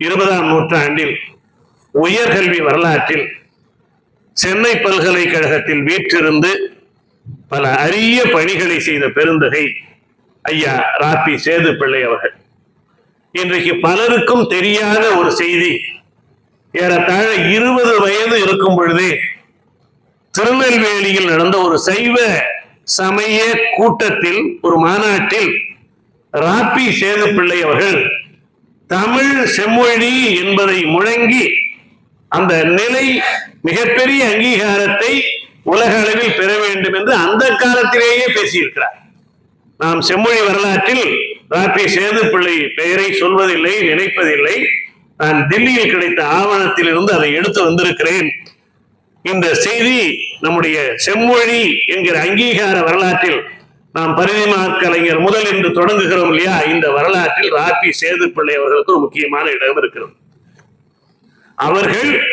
இருபதாம் நூற்றாண்டில் உயர்கல்வி வரலாற்றில் சென்னை பல்கலைக்கழகத்தில் வீற்றிருந்து பல அரிய பணிகளை செய்த பெருந்தகை ஐயா ராபி சேது பிள்ளை அவர்கள். இன்றைக்கு பலருக்கும் தெரியாத ஒரு செய்தி ஏறத்தாழ இருபது வயது இருக்கும் பொழுதே திருநெல்வேலியில் நடந்த ஒரு சைவ சமய கூட்டத்தில் ஒரு மாநாட்டில் ராப்பி சேது பிள்ளை அவர்கள் தமிழ் செம்மொழி என்பதை முழங்கி அந்த நிலை மிகப்பெரிய அங்கீகாரத்தை உலக அளவில் பெற வேண்டும் என்று அந்த காலத்திலேயே பேசியிருக்கிறார். நாம் செம்மொழி வரலாற்றில் ராபி சேது பிள்ளை பெயரை சொல்வதில்லை நினைப்பதில்லை. நான் தில்லியில் கிடைத்த ஆவணத்தில் இருந்து அதை எடுத்து வந்திருக்கிறேன். இந்த செய்தி நம்முடைய செம்மொழி என்கிற அங்கீகார வரலாற்றில் நாம் பரிதிமா கலைஞர் முதல் என்று தொடங்குகிறோம் இல்லையா? இந்த வரலாற்றில் ராபி சேது பிள்ளை அவர்களுக்கு ஒரு முக்கியமான இடம் இருக்கிறது. அவர்கள்